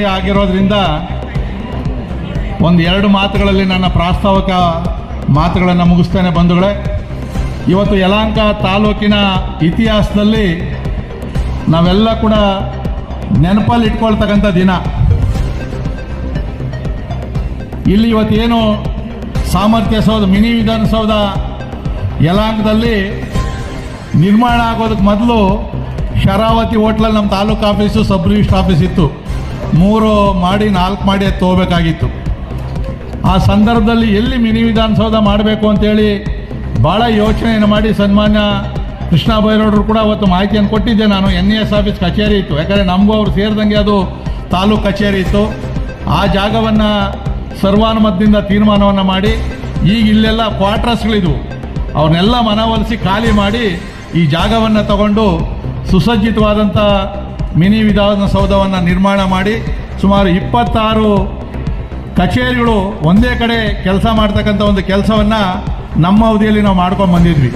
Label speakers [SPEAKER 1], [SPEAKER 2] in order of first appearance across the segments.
[SPEAKER 1] ಸಮಯ ಆಗಿರೋದ್ರಿಂದ ಒಂದು ಎರಡು ಮಾತುಗಳಲ್ಲಿ ನನ್ನ ಪ್ರಾಸ್ತಾವಿಕ ಮಾತುಗಳನ್ನು ಮುಗಿಸ್ತೇನೆ ಬಂಧುಗಳೇ. ಇವತ್ತು ಯಲಾಂಕ ತಾಲೂಕಿನ ಇತಿಹಾಸದಲ್ಲಿ ನಾವೆಲ್ಲ ಕೂಡ ನೆನಪಲ್ಲಿ ಇಟ್ಕೊಳ್ತಕ್ಕಂಥ ದಿನ. ಇಲ್ಲಿ ಇವತ್ತೇನು ಸಾಮರ್ಥ್ಯ ಸೌಧ, ಮಿನಿ ವಿಧಾನಸೌಧ ಯಲಾಂಕದಲ್ಲಿ ನಿರ್ಮಾಣ ಆಗೋದಕ್ಕೆ ಮೊದಲು ಶರಾವತಿ ಹೋಟ್ಲಲ್ಲಿ ನಮ್ಮ taluk office, sub register office ಇತ್ತು. ಮೂರು ಮಾಡಿ, ನಾಲ್ಕು ಮಾಡಿ ತಗೋಬೇಕಾಗಿತ್ತು. ಆ ಸಂದರ್ಭದಲ್ಲಿ ಎಲ್ಲಿ ಮಿನಿ ವಿಧಾನಸೌಧ ಮಾಡಬೇಕು ಅಂತೇಳಿ ಭಾಳ ಯೋಚನೆಯನ್ನು ಮಾಡಿ ಸನ್ಮಾನ್ಯ ಕೃಷ್ಣ ಬೈರೋಡ್ರು ಕೂಡ ಅವತ್ತು ಮಾಹಿತಿಯನ್ನು ಕೊಟ್ಟಿದ್ದೆ ನಾನು. ಎನ್ ಎಸ್ ಆಫೀಸ್ ಕಚೇರಿ ಇತ್ತು. ಯಾಕಂದರೆ ನಮಗೂ ಅವ್ರು ಸೇರಿದಂಗೆ ಅದು ತಾಲೂಕು ಕಚೇರಿ ಇತ್ತು. ಆ ಜಾಗವನ್ನು ಸರ್ವಾನುಮತದಿಂದ ತೀರ್ಮಾನವನ್ನು ಮಾಡಿ ಈಗ ಇಲ್ಲೆಲ್ಲ ಕ್ವಾರ್ಟರ್ಸ್ಗಳಿದ್ವು ಅವನ್ನೆಲ್ಲ ಮನವೊಲಿಸಿ ಖಾಲಿ ಮಾಡಿ ಈ ಜಾಗವನ್ನು ತಗೊಂಡು ಸುಸಜ್ಜಿತವಾದಂಥ ಮಿನಿ ವಿಧಾನಸೌಧವನ್ನು ನಿರ್ಮಾಣ ಮಾಡಿ ಸುಮಾರು ಇಪ್ಪತ್ತಾರು ಕಚೇರಿಗಳು ಒಂದೇ ಕಡೆ ಕೆಲಸ ಮಾಡ್ತಕ್ಕಂಥ ಒಂದು ಕೆಲಸವನ್ನು ನಮ್ಮ ಅವಧಿಯಲ್ಲಿ ನಾವು ಮಾಡ್ಕೊಂಡು ಬಂದಿದ್ವಿ.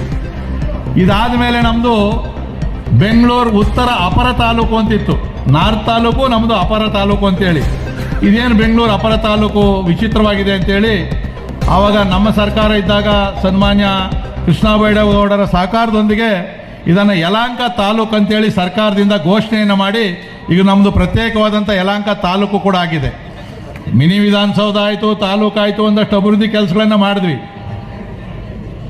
[SPEAKER 1] ಇದಾದ ಮೇಲೆ ನಮ್ಮದು ಬೆಂಗಳೂರು ಉತ್ತರ ಅಪರ ತಾಲೂಕು ಅಂತಿತ್ತು. ನಾರ್ತ್ ತಾಲೂಕು ನಮ್ಮದು ಅಪರ ತಾಲೂಕು ಅಂತೇಳಿ. ಇದೇನು ಬೆಂಗಳೂರು ಅಪರ ತಾಲೂಕು ವಿಚಿತ್ರವಾಗಿದೆ ಅಂತೇಳಿ ಆವಾಗ ನಮ್ಮ ಸರ್ಕಾರ ಇದ್ದಾಗ ಸನ್ಮಾನ್ಯ ಕೃಷ್ಣ ಬೈಡೇಗೌಡರ ಸಹಕಾರದೊಂದಿಗೆ ಇದನ್ನು ಯಲಾಂಕ ತಾಲೂಕು ಅಂತೇಳಿ ಸರ್ಕಾರದಿಂದ ಘೋಷಣೆಯನ್ನು ಮಾಡಿ, ಈಗ ನಮ್ಮದು ಪ್ರತ್ಯೇಕವಾದಂಥ ಯಲಾಂಕ ತಾಲೂಕು ಕೂಡ ಆಗಿದೆ. ಮಿನಿ ವಿಧಾನಸೌಧ ಆಯಿತು, ತಾಲೂಕು ಆಯಿತು ಒಂದಷ್ಟು ಅಭಿವೃದ್ಧಿ ಕೆಲಸಗಳನ್ನು ಮಾಡಿದ್ವಿ.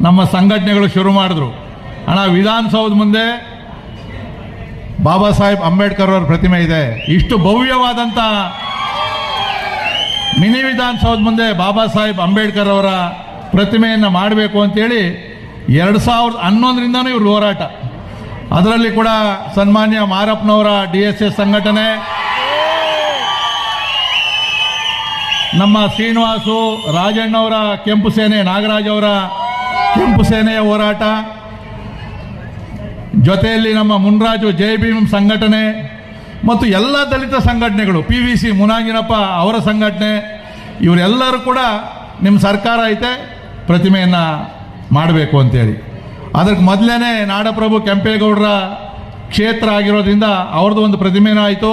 [SPEAKER 1] ನಮ್ಮ ಸಂಘಟನೆಗಳು ಶುರು ಮಾಡಿದ್ರು. ಹಣ ವಿಧಾನಸೌಧ ಮುಂದೆ ಬಾಬಾ ಸಾಹೇಬ್ ಅಂಬೇಡ್ಕರ್ ಅವರ ಪ್ರತಿಮೆ ಇದೆ. ಇಷ್ಟು ಭವ್ಯವಾದಂಥ ಮಿನಿ ವಿಧಾನಸೌಧ ಮುಂದೆ ಬಾಬಾ ಸಾಹೇಬ್ ಅಂಬೇಡ್ಕರ್ ಅವರ ಪ್ರತಿಮೆಯನ್ನು ಮಾಡಬೇಕು ಅಂತೇಳಿ ಎರಡು ಸಾವಿರದ ಹನ್ನೊಂದರಿಂದನೂ ಇವ್ರ ಹೋರಾಟ. ಅದರಲ್ಲಿ ಕೂಡ ಸನ್ಮಾನ್ಯ ಮಾರಪ್ಪನವರ ಡಿ ಎಸ್ ಎಸ್ ಸಂಘಟನೆ. ನಮ್ಮ ಶ್ರೀನಿವಾಸು ರಾಜಣ್ಣವರ ಕೆಂಪು ಸೇನೆ, ನಾಗರಾಜ್ ಅವರ ಕೆಂಪು ಸೇನೆಯ ಹೋರಾಟ. ಜೊತೆಯಲ್ಲಿ ನಮ್ಮ ಮುನ್ರಾಜು ಜೈ ಭೀಮ್ ಸಂಘಟನೆ ಮತ್ತು ಎಲ್ಲ ದಲಿತ ಸಂಘಟನೆಗಳು, ಪಿ ವಿ ಸಿ ಮುನಾಂಜಿನಪ್ಪ ಅವರ ಸಂಘಟನೆ, ಇವರೆಲ್ಲರೂ ಕೂಡ ನಿಮ್ಮ ಸರ್ಕಾರ ಐತೆ, ಪ್ರತಿಮೆಯನ್ನು ಮಾಡಬೇಕು ಅಂತೇಳಿ. ಅದಕ್ಕೆ ಮೊದಲೇ ನಾಡಪ್ರಭು ಕೆಂಪೇಗೌಡರ ಕ್ಷೇತ್ರ ಆಗಿರೋದ್ರಿಂದ ಅವ್ರದ್ದು ಒಂದು ಪ್ರತಿಮೆನೂ ಆಯಿತು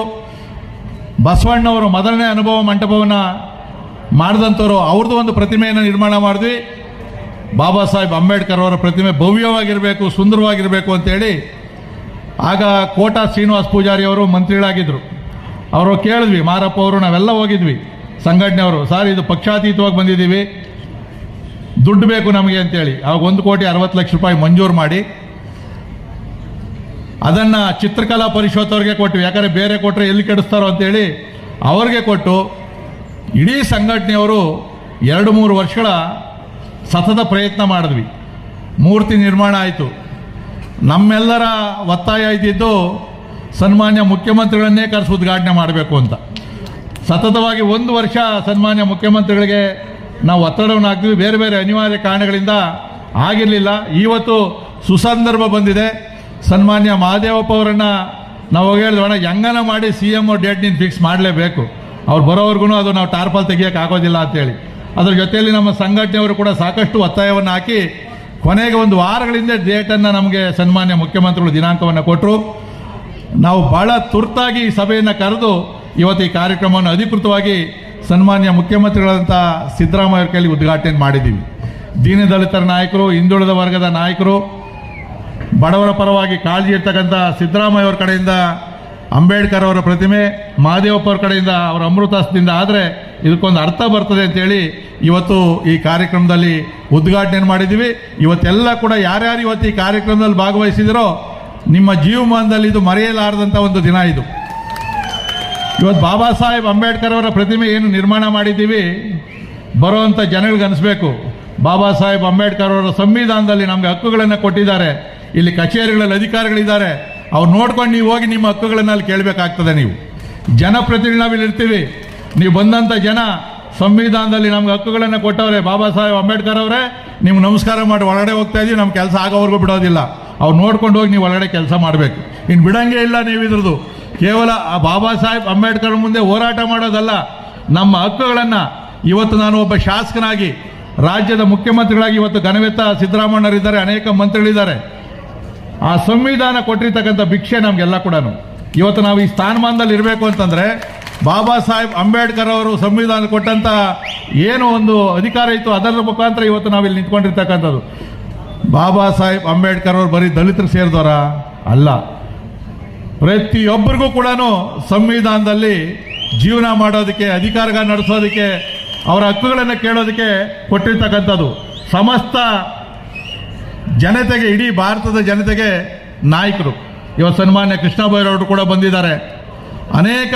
[SPEAKER 1] ಬಸವಣ್ಣವರು ಮೊದಲನೇ ಅನುಭವ ಮಂಟಪವನ್ನು ಮಾಡಿದಂಥವ್ರು ಅವ್ರದ್ದು ಒಂದು ಪ್ರತಿಮೆಯನ್ನು ನಿರ್ಮಾಣ ಮಾಡಿದ್ವಿ. ಬಾಬಾ ಸಾಹೇಬ್ ಅಂಬೇಡ್ಕರ್ ಅವರ ಪ್ರತಿಮೆ ಭವ್ಯವಾಗಿರಬೇಕು, ಸುಂದರವಾಗಿರಬೇಕು ಅಂತೇಳಿ ಆಗ ಕೋಟಾ ಶ್ರೀನಿವಾಸ್ ಪೂಜಾರಿ ಅವರು ಮಂತ್ರಿಗಳಾಗಿದ್ದರು ಅವರು ಕೇಳಿದ್ವಿ, ಮಾರಪ್ಪ ಅವರು ನಾವೆಲ್ಲ ಹೋಗಿದ್ವಿ, ಸಂಘಟನೆಯವರು, ಸರ್, ಇದು ಪಕ್ಷಾತೀತವಾಗಿ ಬಂದಿದ್ದೀವಿ. ದುಡ್ಡು ಬೇಕು ನಮಗೆ ಅಂತೇಳಿ. ಅವಾಗ ಒಂದು ಕೋಟಿ ಅರವತ್ತು ಲಕ್ಷ ರೂಪಾಯಿ ಮಂಜೂರು ಮಾಡಿ, ಅದನ್ನು ಚಿತ್ರಕಲಾ ಪರಿಷತ್ ಅವ್ರಿಗೆ ಕೊಟ್ವಿ. ಯಾಕಂದರೆ ಬೇರೆ ಕೊಟ್ಟರೆ ಎಲ್ಲಿ ಕೆಡಿಸ್ತಾರೋ ಅಂತೇಳಿ ಅವ್ರಿಗೆ ಕೊಟ್ಟು, ಇಡೀ ಸಂಘಟನೆಯವರು ಎರಡು ಮೂರು ವರ್ಷಗಳ ಸತತ ಪ್ರಯತ್ನ ಮಾಡಿದ್ವಿ. ಮೂರ್ತಿ ನಿರ್ಮಾಣ ಆಯಿತು. ನಮ್ಮೆಲ್ಲರ ಒತ್ತಾಯ ಇದ್ದಿದ್ದು, ಸನ್ಮಾನ್ಯ ಮುಖ್ಯಮಂತ್ರಿಗಳನ್ನೇ ಕರೆಸಿ ಉದ್ಘಾಟನೆ ಮಾಡಬೇಕು ಅಂತ. ಸತತವಾಗಿ ಒಂದು ವರ್ಷ ಸನ್ಮಾನ್ಯ ಮುಖ್ಯಮಂತ್ರಿಗಳಿಗೆ ನಾವು ಒತ್ತಡವನ್ನು ಹಾಕ್ತೀವಿ. ಬೇರೆ ಬೇರೆ ಅನಿವಾರ್ಯ ಕಾರಣಗಳಿಂದ ಆಗಿರಲಿಲ್ಲ. ಇವತ್ತು ಸುಸಂದರ್ಭ ಬಂದಿದೆ. ಸನ್ಮಾನ್ಯ ಮಹಾದೇವಪ್ಪ ಅವರನ್ನು ನಾವು ಹೇಳಿದ್ವಣ ಹೆಂಗನ ಮಾಡಿ ಸಿ ಎಂ ಡೇಟ್ ನೀನು ಫಿಕ್ಸ್ ಮಾಡಲೇಬೇಕು? ಅವ್ರು ಬರೋವರೆಗೂ ಅದು ನಾವು ಟಾರ್ಪಲ್ ತೆಗಿಯೋಕೆ ಆಗೋದಿಲ್ಲ ಅಂತೇಳಿ. ಅದ್ರ ಜೊತೆಯಲ್ಲಿ ನಮ್ಮ ಸಂಘಟನೆಯವರು ಕೂಡ ಸಾಕಷ್ಟು ಒತ್ತಾಯವನ್ನು ಹಾಕಿ, ಕೊನೆಗೆ ಒಂದು ವಾರಗಳಿಂದ ಡೇಟನ್ನು ನಮಗೆ ಸನ್ಮಾನ್ಯ ಮುಖ್ಯಮಂತ್ರಿಗಳು ದಿನಾಂಕವನ್ನು ಕೊಟ್ಟರು ನಾವು ಬಹಳ ತುರ್ತಾಗಿ ಈ ಸಭೆಯನ್ನು ಕರೆದು ಇವತ್ತು ಈ ಕಾರ್ಯಕ್ರಮವನ್ನು ಅಧಿಕೃತವಾಗಿ ಸನ್ಮಾನ್ಯ ಮುಖ್ಯಮಂತ್ರಿಗಳಂಥ ಸಿದ್ದರಾಮಯ್ಯ ಕೈಲಿ ಉದ್ಘಾಟನೆ ಮಾಡಿದ್ದೀವಿ ದೀನದಲಿತರ ನಾಯಕರು, ಹಿಂದುಳಿದ ವರ್ಗದ ನಾಯಕರು, ಬಡವರ ಪರವಾಗಿ ಕಾಳಜಿ ಇರ್ತಕ್ಕಂಥ ಸಿದ್ದರಾಮಯ್ಯ ಅವರ ಕಡೆಯಿಂದ, ಅಂಬೇಡ್ಕರ್ ಅವರ ಪ್ರತಿಮೆ, ಮಹಾದೇವಪ್ಪ ಅವ್ರ ಕಡೆಯಿಂದ, ಅವರ ಅಮೃತಾಸದಿಂದ ಆದರೆ ಇದಕ್ಕೊಂದು ಅರ್ಥ ಬರ್ತದೆ ಅಂತೇಳಿ ಇವತ್ತು ಈ ಕಾರ್ಯಕ್ರಮದಲ್ಲಿ ಉದ್ಘಾಟನೆ ಮಾಡಿದ್ದೀವಿ ಇವತ್ತೆಲ್ಲ ಕೂಡ ಯಾರ್ಯಾರು ಇವತ್ತು ಈ ಕಾರ್ಯಕ್ರಮದಲ್ಲಿ ಭಾಗವಹಿಸಿದರೋ, ನಿಮ್ಮ ಜೀವಮಾನದಲ್ಲಿ ಇದು ಮರೆಯಲಾರದಂಥ ಒಂದು ದಿನ ಇದು. ಇವತ್ತು ಬಾಬಾ ಸಾಹೇಬ್ ಅಂಬೇಡ್ಕರ್ ಅವರ ಪ್ರತಿಮೆ ಏನು ನಿರ್ಮಾಣ ಮಾಡಿದ್ದೀವಿ ಬರುವಂಥ ಜನಗಳಿಗೆ ಅನಿಸ್ಬೇಕು. ಬಾಬಾ ಸಾಹೇಬ್ ಅಂಬೇಡ್ಕರ್ ಅವರ ಸಂವಿಧಾನದಲ್ಲಿ ನಮಗೆ ಹಕ್ಕುಗಳನ್ನು ಕೊಟ್ಟಿದ್ದಾರೆ. ಇಲ್ಲಿ ಕಚೇರಿಗಳಲ್ಲಿ ಅಧಿಕಾರಿಗಳಿದ್ದಾರೆ. ಅವ್ರು ನೋಡ್ಕೊಂಡು ನೀವು ಹೋಗಿ ನಿಮ್ಮ ಹಕ್ಕುಗಳನ್ನು ಅಲ್ಲಿ ಕೇಳಬೇಕಾಗ್ತದೆ ನೀವು. ಜನಪ್ರತಿನಿಧಿ ಇರ್ತೀವಿ. ನೀವು ಬಂದಂಥ ಜನ ಸಂವಿಧಾನದಲ್ಲಿ ನಮ್ಗೆ ಹಕ್ಕುಗಳನ್ನು ಕೊಟ್ಟವ್ರೆ ಬಾಬಾ ಸಾಹೇಬ್ ಅಂಬೇಡ್ಕರ್ ಅವರೇ. ನಿಮ್ಗೆ ನಮಸ್ಕಾರ ಮಾಡಿ ಒಳಗಡೆ ಹೋಗ್ತಾ ಇದೀವಿ ನಮ್ಮ ಕೆಲಸ ಆಗೋವರೆಗೂ ಬಿಡೋದಿಲ್ಲ. ಅವ್ರು ನೋಡ್ಕೊಂಡು ಹೋಗಿ ನೀವು ಒಳಗಡೆ ಕೆಲಸ ಮಾಡಬೇಕು. ಇನ್ನು ಬಿಡಂಗೆ ಇಲ್ಲ ನೀವು ಇದ್ರದ್ದು. ಕೇವಲ ಆ ಬಾಬಾ ಸಾಹೇಬ್ ಅಂಬೇಡ್ಕರ್ ಮುಂದೆ ಹೋರಾಟ ಮಾಡೋದಲ್ಲ, ನಮ್ಮ ಹಕ್ಕುಗಳನ್ನು ಇವತ್ತು ನಾನು ಒಬ್ಬ ಶಾಸಕನಾಗಿ, ರಾಜ್ಯದ ಮುಖ್ಯಮಂತ್ರಿಗಳಾಗಿ ಇವತ್ತು ಘನವೆತ್ತ ಸಿದ್ದರಾಮಣ್ಣರಿದ್ದಾರೆ ಅನೇಕ ಮಂತ್ರಿಗಳಿದ್ದಾರೆ. ಆ ಸಂವಿಧಾನ ಕೊಟ್ಟಿರ್ತಕ್ಕಂಥ ಭಿಕ್ಷೆ ನಮಗೆಲ್ಲ ಕೂಡ ಇವತ್ತು ನಾವು ಈ ಸ್ಥಾನಮಾನದಲ್ಲಿ ಇರಬೇಕು ಅಂತಂದ್ರೆ, ಬಾಬಾ ಸಾಹೇಬ್ ಅಂಬೇಡ್ಕರ್ ಅವರು ಸಂವಿಧಾನ ಕೊಟ್ಟಂತ ಏನು ಒಂದು ಅಧಿಕಾರ ಇತ್ತು, ಅದರ ಮುಖಾಂತರ ಇವತ್ತು ನಾವಿಲ್ಲಿ ನಿಂತ್ಕೊಂಡಿರ್ತಕ್ಕಂಥದ್ದು. ಬಾಬಾ ಸಾಹೇಬ್ ಅಂಬೇಡ್ಕರ್ ಅವರು ಬರೀ ದಲಿತರು ಸೇರಿದವರ? ಅಲ್ಲ. ಪ್ರತಿಯೊಬ್ಬರಿಗೂ ಕೂಡ ಸಂವಿಧಾನದಲ್ಲಿ ಜೀವನ ಮಾಡೋದಕ್ಕೆ ಅಧಿಕಾರ ನಡೆಸೋದಕ್ಕೆ, ಅವರ ಹಕ್ಕುಗಳನ್ನು ಕೇಳೋದಕ್ಕೆ ಕೊಟ್ಟಿರ್ತಕ್ಕಂಥದ್ದು. ಸಮಸ್ತ ಜನತೆಗೆ, ಇಡೀ ಭಾರತದ ಜನತೆಗೆ ನಾಯಕರು. ಇವತ್ತು ಸನ್ಮಾನ್ಯ ಕೃಷ್ಣ ಬೈರವರು ಕೂಡ ಬಂದಿದ್ದಾರೆ. ಅನೇಕ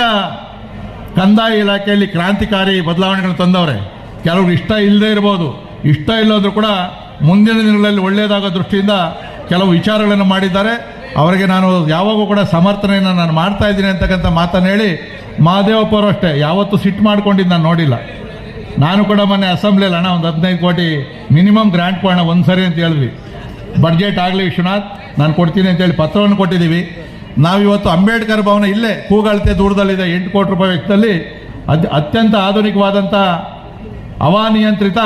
[SPEAKER 1] ಕಂದಾಯ ಇಲಾಖೆಯಲ್ಲಿ ಕ್ರಾಂತಿಕಾರಿ ಬದಲಾವಣೆಗಳನ್ನು ತಂದವ್ರೆ. ಕೆಲವ್ರಿಗೆ ಇಷ್ಟ ಇಲ್ಲದೇ ಇರ್ಬೋದು. ಇಷ್ಟ ಇಲ್ಲೋದ್ರೂ ಕೂಡ ಮುಂದಿನ ದಿನಗಳಲ್ಲಿ ಒಳ್ಳೆಯದಾಗೋ ದೃಷ್ಟಿಯಿಂದ ಕೆಲವು ವಿಚಾರಗಳನ್ನು ಮಾಡಿದ್ದಾರೆ. ಅವರಿಗೆ ನಾನು ಯಾವಾಗೂ ಕೂಡ ಸಮರ್ಥನೆಯನ್ನು ನಾನು ಮಾಡ್ತಾ ಇದ್ದೀನಿ ಅಂತಕ್ಕಂಥ ಮಾತನ್ನು ಹೇಳಿ ಮಹಾದೇವಪ್ಪ ಅಷ್ಟೇ ಯಾವತ್ತೂ ಸಿಟ್ಟು ಮಾಡ್ಕೊಂಡಿದ್ದು ನಾನು ನೋಡಿಲ್ಲ. ನಾನು ಕೂಡ ಮೊನ್ನೆ ಅಸೆಂಬ್ಲಿಯಲ್ಲಿ ಹಣ ಒಂದು ಹದಿನೈದು ಕೋಟಿ ಮಿನಿಮಮ್ ಗ್ರ್ಯಾಂಟ್ ಕೊಡೋಣ ಒಂದು ಸರಿ ಅಂತ ಹೇಳಿದ್ವಿ. ಬಡ್ಜೆಟ್ ಆಗಲಿ ವಿಶ್ವನಾಥ್, ನಾನು ಕೊಡ್ತೀನಿ ಅಂತೇಳಿ ಪತ್ರವನ್ನು ಕೊಟ್ಟಿದ್ದೀವಿ. ನಾವಿವತ್ತು ಅಂಬೇಡ್ಕರ್ ಭವನ ಇಲ್ಲೇ ಕೂಗಳತೆ ದೂರದಲ್ಲಿದೆ ಎಂಟು ಕೋಟಿ ರೂಪಾಯಿ ವೆಚ್ಚದಲ್ಲಿ ಅದ್ ಅತ್ಯಂತ ಆಧುನಿಕವಾದಂಥ ಅವಾನಿಯಂತ್ರಿತ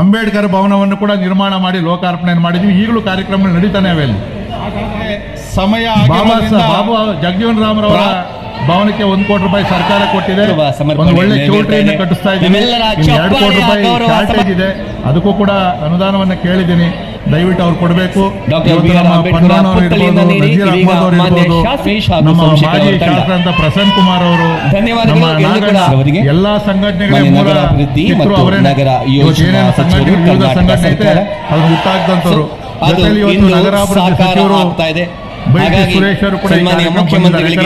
[SPEAKER 1] ಅಂಬೇಡ್ಕರ್ ಭವನವನ್ನು ಕೂಡ ನಿರ್ಮಾಣ ಮಾಡಿ ಲೋಕಾರ್ಪಣೆ ಮಾಡಿದ್ದೀವಿ. ಈಗಲೂ ಕಾರ್ಯಕ್ರಮಗಳು ನಡೀತಾನೆ ಅವೆ ಅಲ್ಲಿ.
[SPEAKER 2] ಸಮಯ
[SPEAKER 1] ಬಾಬಾ ಜಗಜೀವನ್ ರಾಮರವರ ಭವನಕ್ಕೆ ಒಂದು ಕೋಟಿ ರೂಪಾಯಿ ಸರ್ಕಾರ ಕೊಟ್ಟಿದೆ. ಒಂದು ಒಳ್ಳೆ
[SPEAKER 3] ಚೌಟ್ರಿಯನ್ನು
[SPEAKER 1] ಕಟ್ಟಿಸ್ತಾ ಇದ್ದೀನಿ. ಎರಡು ಕೋಟಿ ರೂಪಾಯಿ ಶಾರ್ಟೇಜ್ ಇದೆ. ಅದಕ್ಕೂ ಕೂಡ ಅನುದಾನವನ್ನು ಕೇಳಿದ್ದೀನಿ. ದಯವಿಟ್ಟು ಅವ್ರು ಕೊಡಬೇಕು. ನಮ್ಮ ಮಾಜಿ
[SPEAKER 3] ಅವರ
[SPEAKER 1] ಶಾಸಕರಂತ ಪ್ರಸನ್ನ ಕುಮಾರ್ ಅವರು. ಎಲ್ಲಾ ಸಂಘಟನೆಗಳ ಮೂಲ ಸಂಘಟನೆ ಸಂಘಟನೆ ಐತೆ ಹುಟ್ಟಾಕ್ದಂಥವ್ರು
[SPEAKER 3] ಅದು ಇಂದು
[SPEAKER 1] ನಗರಾಭಿವೃದ್ಧಿ
[SPEAKER 3] ಸಾಕಾರ ಆಗ್ತಾ ಇದೆ. ಹಾಗಾಗಿ
[SPEAKER 1] ಸುರೇಶ್ ಅವರು ಕೂಡ ಈ
[SPEAKER 3] ಸನ್ಮಾನ್ಯ ಮುಖ್ಯಮಂತ್ರಿಗಳಿಗೆ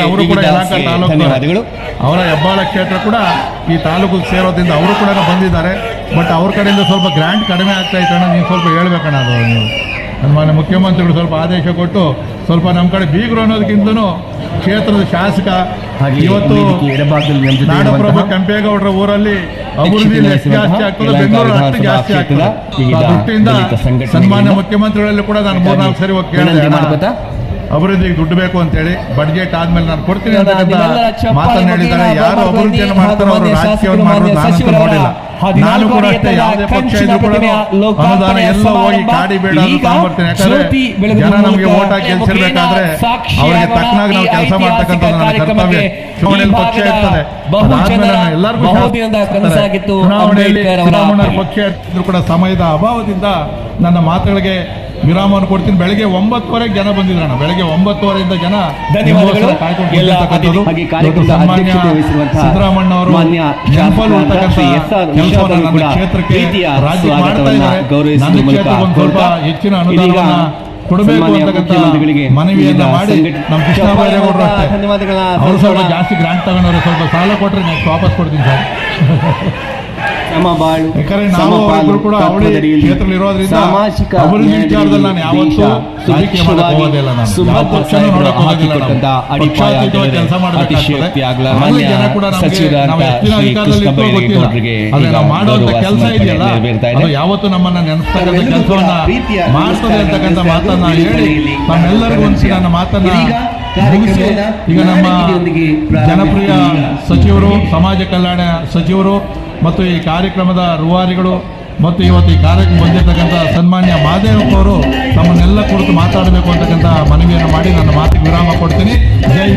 [SPEAKER 3] ಧನ್ಯವಾದಗಳು.
[SPEAKER 1] ಅವರ ಹೆಬ್ಬಾಳ ಕ್ಷೇತ್ರ ಕೂಡ ಈ ತಾಲೂಕಿಗೆ ಸೇರೋದ್ರಿಂದ ಅವರು ಕೂಡ ಬಂದಿದ್ದಾರೆ. ಬಟ್ ಅವ್ರ ಕಡೆಯಿಂದ ಸ್ವಲ್ಪ ಗ್ರಾಂಟ್ ಕಡಿಮೆ ಆಗ್ತಾ ಇತ್ತಣ್ಣ ನೀವು ಸ್ವಲ್ಪ ಹೇಳ್ಬೇಕಣ್ಣ ಅದು ನೀವು. ಸನ್ಮಾನ್ಯ ಮುಖ್ಯಮಂತ್ರಿಗಳು ಸ್ವಲ್ಪ ಆದೇಶ ಕೊಟ್ಟು ಸ್ವಲ್ಪ ನಮ್ಮ ಕಡೆ ಬೀಗರು ಅನ್ನೋದಕ್ಕಿಂತನೂ ಕ್ಷೇತ್ರದ ಶಾಸಕ
[SPEAKER 4] ಹಾಗೆ
[SPEAKER 1] ಇವತ್ತು ನಾಡಪ್ರಭು ಕೆಂಪೇಗೌಡರ ಊರಲ್ಲಿ ಅಭಿವೃದ್ಧಿ ಜಾಸ್ತಿ ಆಗ್ತದೆ ಬೆಂಗಳೂರು ಅಷ್ಟು
[SPEAKER 4] ವಿಧಾನಸಭಾ
[SPEAKER 1] ಜಾಸ್ತಿ ಆಗ್ತದೆ ದೃಷ್ಟಿಯಿಂದ ಸನ್ಮಾನ್ಯ ಮುಖ್ಯಮಂತ್ರಿಗಳಲ್ಲಿ ಕೂಡ ನಾನು ಮೂರ್ನಾಲ್ಕು ಸರಿ ಹೋಗಿ ಕೇಳಿದೆ? ಅಭಿವೃದ್ಧಿಗೆ ದುಡ್ಡು ಬೇಕು ಅಂತೇಳಿ ಬಡ್ಜೆಟ್ ಆದ್ಮೇಲೆ ನಾನು ಕೊಡ್ತೀನಿ
[SPEAKER 3] ಅಂತ
[SPEAKER 1] ಮಾತನ್ನ ಹೇಳಿದ್ದಾರೆ ಯಾರು ಅಭಿವೃದ್ಧಿಯನ್ನು ಮಾಡ್ತಾರೋ ಅವರು ರಾಜಕೀಯವನ್ನು ಮಾಡೋದು
[SPEAKER 3] ಮಾನ್ಯ
[SPEAKER 1] ನೋಡಿಲ್ಲ. ನಾನು ಕೂಡ ಅಷ್ಟೇ ಯಾವುದೇ ಪಕ್ಷ ಇದ್ರು ಕೂಡ ಅನುದಾನ ಎಲ್ಲ ಹೋಗಿ
[SPEAKER 3] ಗಾಡಿ
[SPEAKER 1] ಕಾಡಿ ಬೇಡ ತಗೊಂಡ್ಬರ್ತೀನಿ ಯಾಕಂದ್ರೆ ಜನ ನಮಗೆ
[SPEAKER 3] ವೋಟ್
[SPEAKER 1] ಓಟ್ ಹಾಕಿ ಗೆಲ್ಸಿರ್ಬೇಕಾದ್ರೆ ಅವರಿಗೆ ತಕ್ಕನಾಗಿ ನಾವು ಕೆಲಸ ಮಾಡ್ತಕ್ಕಂಥ ನನ್ನ ಕರ್ತವ್ಯ. ಚುನಾವಣೆಯಲ್ಲಿ ಪಕ್ಷ ಇರ್ತದೆ. ಅದಾದ್ಮೇಲೆ ಎಲ್ಲರಿಗೂ ಚುನಾವಣೆಯಲ್ಲಿ ಚುನಾವಣಾ ಪಕ್ಷ ಇರ್ತಿದ್ರು ಕೂಡ ಸಮಯದ ಅಭಾವದಿಂದ ನನ್ನ ಮಾತುಗಳಿಗೆ ವಿರಾಮವನ್ನು ಕೊಡ್ತೀನಿ. ಬೆಳಗ್ಗೆ ಒಂಬತ್ತುವರೆಗೆ ಜನ ಬಂದಿದ್ರಣ್ಣ ಬೆಳಗ್ಗೆ ಒಂಬತ್ತುವರೆಯಿಂದ ಜನ ಸಿದ್ದರಾಮಣ್ಣ ಅವರು ಕ್ಷೇತ್ರಕ್ಕೆ ಸ್ವಲ್ಪ ಹೆಚ್ಚಿನ ಅನುದಾನವನ್ನ ಕೊಡಬೇಕು ಮನವಿಯನ್ನ ಮಾಡಿ ನಮ್ಮ ಅಷ್ಟೇ. ಅವರು ಸ್ವಲ್ಪ ಜಾಸ್ತಿ ಗ್ರಾಂಟ್ ತಗೊಂಡವ್ರೆ ಸ್ವಲ್ಪ ಸಾಲ ಕೊಟ್ರೆ ನೆಕ್ಸ್ಟ್ ವಾಪಸ್ ಕೊಡ್ತೀನಿ ಸರ್.
[SPEAKER 4] ಸಮಬಾಳು
[SPEAKER 1] ಯಾಕಂದ್ರೆ ನಾವು
[SPEAKER 4] ಸಮಪಾಲು
[SPEAKER 1] ಕೂಡ ಅವಳಿ ಕ್ಷೇತ್ರದಲ್ಲಿ ಇರೋದ್ರಿಂದ
[SPEAKER 4] ಸಾಮಾಜಿಕ
[SPEAKER 1] ಅಭಿವೃದ್ಧಿ ವಿಚಾರದಲ್ಲಿ ನಾನು ಯಾವತ್ತೂ ರಾಜಕೀಯ ಮಾಡಕ್
[SPEAKER 4] ಸುಭಿಕ್ಷವಾಗಿ
[SPEAKER 1] ಹೋಗೋದಿಲ್ಲ ನಾನು. ಯಾವ ಪಕ್ಷನೂ ಹೋಗೋದಿಲ್ಲ ಪಕ್ಷಾತೀತವಾಗಿ ಕೆಲಸ ಮಾಡಬೇಕಾಗ್ತದೆ. ಜನ ಕೂಡ ನಮ್ಗೆ ನಾವು ಎಷ್ಟು ಅಧಿಕಾರದಲ್ಲಿ ಗೊತ್ತಿಲ್ಲ. ನಾವು ಕೆಲಸ ಇದೆಯಲ್ಲ ಅದು ಯಾವತ್ತೂ ನಮ್ಮನ್ನ ನೆನೆಸ್ತಕ್ಕಂಥ ಕೆಲಸವನ್ನ ಮಾಡ್ತದೆ ಅಂತಕ್ಕಂಥ ಮಾತನ್ನ ಹೇಳಿ ನಮ್ಮೆಲ್ಲರಿಗೂ ಒಂದು ನನ್ನ ಮಾತನ್ನ ಈಗ ನಮ್ಮ ಜನಪ್ರಿಯ. ಸಚಿವರು ಸಮಾಜ ಕಲ್ಯಾಣ ಸಚಿವರು ಮತ್ತು ಈ ಕಾರ್ಯಕ್ರಮದ ರೂವಾರಿಗಳು ಮತ್ತು ಇವತ್ತು ಈ ಕಾರ್ಯಕ್ರಮ ಬಂದಿರತಕ್ಕಂಥ ಸನ್ಮಾನ್ಯ ಮಹಾದೇವಪ್ಪ ಅವರು ತಮ್ಮನ್ನೆಲ್ಲ ಕುರಿತು ಮಾತಾಡಬೇಕು ಅಂತಕ್ಕಂಥ ಮನವಿಯನ್ನು ಮಾಡಿ ನನ್ನ ಮಾತಿಗೆ ವಿರಾಮ ಕೊಡ್ತೀನಿ ಜೈ